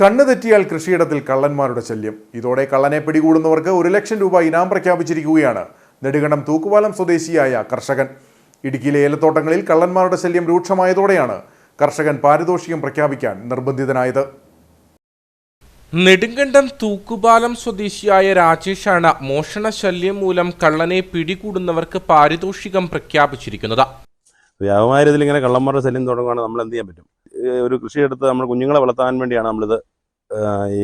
കണ്ണു തെറ്റിയാൽ കൃഷിയിടത്തിൽ കള്ളന്മാരുടെ ശല്യം. ഇതോടെ കള്ളനെ പിടികൂടുന്നവർക്ക് ഒരു ലക്ഷം രൂപ ഇനാം പ്രഖ്യാപിച്ചിരിക്കുകയാണ് നെടുകണം തൂക്കുപാലം സ്വദേശിയായ കർഷകൻ. ഇടുക്കിയിലെ ഏലത്തോട്ടങ്ങളിൽ കള്ളന്മാരുടെ ശല്യം രൂക്ഷമായതോടെയാണ് കർഷകൻ പാരിതോഷികം പ്രഖ്യാപിക്കാൻ നിർബന്ധിതനായത്. നെടുങ്കണ്ടം തൂക്കുപാലം സ്വദേശിയായ രാജേഷാണ് മോഷണ ശല്യം മൂലം കള്ളനെ പിടികൂടുന്നവർക്ക് പാരിതോഷികം പ്രഖ്യാപിച്ചിരിക്കുന്നത്. വ്യാപകമായ രീതിയിൽ ഇങ്ങനെ കള്ളന്മാരുടെ ശല്യം തുടങ്ങുകയാണ് നമ്മൾ എന്ത് ചെയ്യാൻ പറ്റും? ഒരു കൃഷിയെടുത്ത് നമ്മൾ കുഞ്ഞുങ്ങളെ വളർത്താൻ വേണ്ടിയാണ് നമ്മളിത് ഈ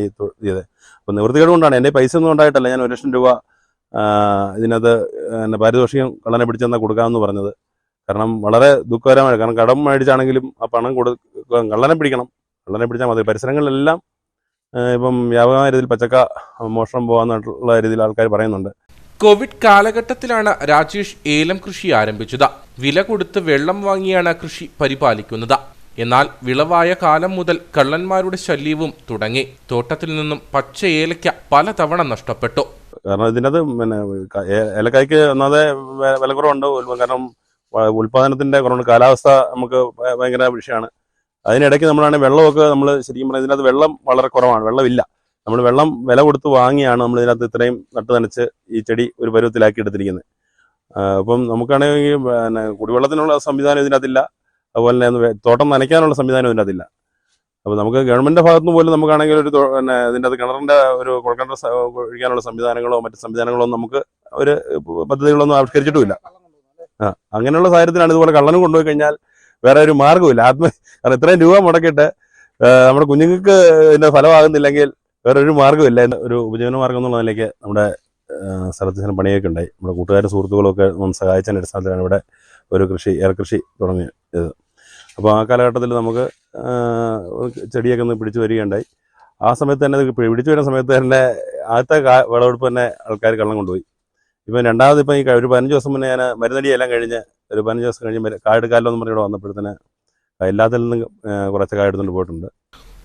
ഇത്. അപ്പോൾ നിവൃത്തികേട് കൊണ്ടാണ്. എന്റെ പൈസ ഒന്നും ഉണ്ടായിട്ടല്ല. ഞാൻ ഒരു ലക്ഷം രൂപ ഇതിനകത്ത് എന്നെ പാരിതോഷികം കള്ളനെ പിടിച്ചെന്നാൽ കൊടുക്കാമെന്ന് പറഞ്ഞത്. കാരണം വളരെ ദുഃഖകരമാണ് കാരണം കടം മേടിച്ചാണെങ്കിലും ആ പണം കൊടു കള്ളനെ പിടിക്കണം. കള്ളനെ പിടിച്ചാൽ മതി. പരിസരങ്ങളിലെല്ലാം ഇപ്പം വ്യാപകമായ രീതിയിൽ പച്ചക്ക മോഷണം പോകാന്നുള്ള രീതിയിൽ ആൾക്കാർ പറയുന്നുണ്ട്. കോവിഡ് കാലഘട്ടത്തിലാണ് രാജേഷ് ഏലം കൃഷി ആരംഭിച്ചത്. വില കൊടുത്ത് വെള്ളം വാങ്ങിയാണ് കൃഷി പരിപാലിക്കുന്നത്. എന്നാൽ വിളവായ കാലം മുതൽ കള്ളന്മാരുടെ ശല്യവും തുടങ്ങി. തോട്ടത്തിൽ നിന്നും പച്ച ഏലയ്ക്ക പലതവണ നഷ്ടപ്പെട്ടു. കാരണം ഇതിനകത്ത് പിന്നെ ഏലക്കായ്ക്ക് ഒന്നാതെ വെ- വില കുറവുണ്ട്. കാരണം ഉൽപാദനത്തിന്റെ കുറവുണ്ട്. കാലാവസ്ഥ നമുക്ക് ഭയങ്കര വിഷയമാണ്. അതിനിടയ്ക്ക് നമ്മളാണെങ്കിൽ വെള്ളമൊക്കെ നമ്മൾ ശരിക്കും പറഞ്ഞാൽ ഇതിനകത്ത് വെള്ളം വളരെ കുറവാണ്. വെള്ളമില്ല. നമ്മൾ വെള്ളം വില കൊടുത്ത് വാങ്ങിയാണ് നമ്മൾ ഇതിനകത്ത് ഇത്രയും നട്ട് നനച്ച് ഈ ചെടി ഒരു പരുവത്തിലാക്കി എടുത്തിരിക്കുന്നത്. അപ്പം നമുക്കാണെങ്കിൽ പിന്നെ കുടിവെള്ളത്തിനുള്ള സംവിധാനം ഇതിനകത്തില്ല. അതുപോലെ തന്നെ തോട്ടം നനയ്ക്കാനുള്ള സംവിധാനം ഇതിനകത്തില്ല. അപ്പോൾ നമുക്ക് ഗവൺമെന്റിന്റെ ഭാഗത്തു നിന്ന് പോലും നമുക്കാണെങ്കിൽ ഒരു പിന്നെ ഇതിന്റെ അത് കിണറിന്റെ ഒരു കുഴൽക്കിണർ ഒഴിക്കാനുള്ള സംവിധാനങ്ങളോ മറ്റ് സംവിധാനങ്ങളോ നമുക്ക് ഒരു പദ്ധതികളൊന്നും ആവിഷ്കരിച്ചിട്ടുമില്ല. ആ അങ്ങനെയുള്ള സാഹചര്യത്തിലാണ് ഇതുപോലെ കള്ളനും കൊണ്ടുപോയി കഴിഞ്ഞാൽ വേറെ ഒരു മാർഗമില്ല ആത്മ കാരണം ഇത്രയും രൂപ മുടക്കിയിട്ട് നമ്മുടെ കുഞ്ഞുങ്ങൾക്ക് ഇതിന്റെ ഫലമാകുന്നില്ലെങ്കിൽ വേറെ ഒരു മാർഗമില്ല ഒരു ഉപജീവന മാർഗം എന്നുള്ള നിലയ്ക്ക് നമ്മുടെ സ്ഥലത്ത് ചില പണിയൊക്കെ ഉണ്ടായി. നമ്മുടെ കൂട്ടുകാരും സുഹൃത്തുക്കളൊക്കെ ഒന്ന് സഹായിച്ചതിന്റെ അടിസ്ഥാനത്തിലാണ് ഇവിടെ ഒരു കൃഷി ഏലകൃഷി തുടങ്ങിയത്. അപ്പോൾ ആ കാലഘട്ടത്തിൽ നമുക്ക് ചെടിയൊക്കെ ഒന്ന് പിടിച്ചു വരികയുണ്ടായി. ആ സമയത്ത് തന്നെ പിടിച്ചു വരുന്ന സമയത്ത് തന്നെ ആദ്യത്തെ വിളവെടുപ്പ് തന്നെ ആൾക്കാർ കള്ളം കൊണ്ടുപോയി. ഇപ്പം രണ്ടാമത് ഇപ്പം ഈ ഒരു പതിനഞ്ച് ദിവസം മുന്നേ ഞാൻ മരുന്നടിയെല്ലാം കഴിഞ്ഞ് ഒരു പതിനഞ്ച് ദിവസം കഴിഞ്ഞ് കാട് കായെടുക്കാമല്ലോ എന്ന് പറഞ്ഞ് ഇവിടെ വന്നപ്പോഴത്തേന് എല്ലാത്തിൽ നിന്നും കുറച്ച് കായ എടുത്തുകൊണ്ട് പോയിട്ടുണ്ട്.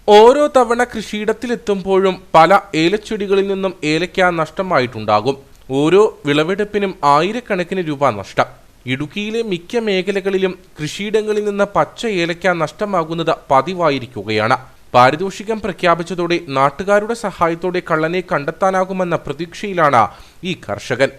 ഓരോ തവണ കൃഷിയിടത്തിലെത്തുമ്പോഴും പല ഏലച്ചെടികളിൽ നിന്നും ഏലയ്ക്ക നഷ്ടമായിട്ടുണ്ടാകും. ഓരോ വിളവെടുപ്പിനും ആയിരക്കണക്കിന് രൂപ നഷ്ടം. ഇടുക്കിയിലെ മിക്ക മേഖലകളിലും കൃഷിയിടങ്ങളിൽ നിന്ന് പച്ച ഏലയ്ക്ക നഷ്ടമാകുന്നത് പതിവായിരിക്കുകയാണ്. പാരിതോഷികം പ്രഖ്യാപിച്ചതോടെ നാട്ടുകാരുടെ സഹായത്തോടെ കള്ളനെ കണ്ടെത്താനാകുമെന്ന പ്രതീക്ഷയിലാണ് ഈ കർഷകൻ.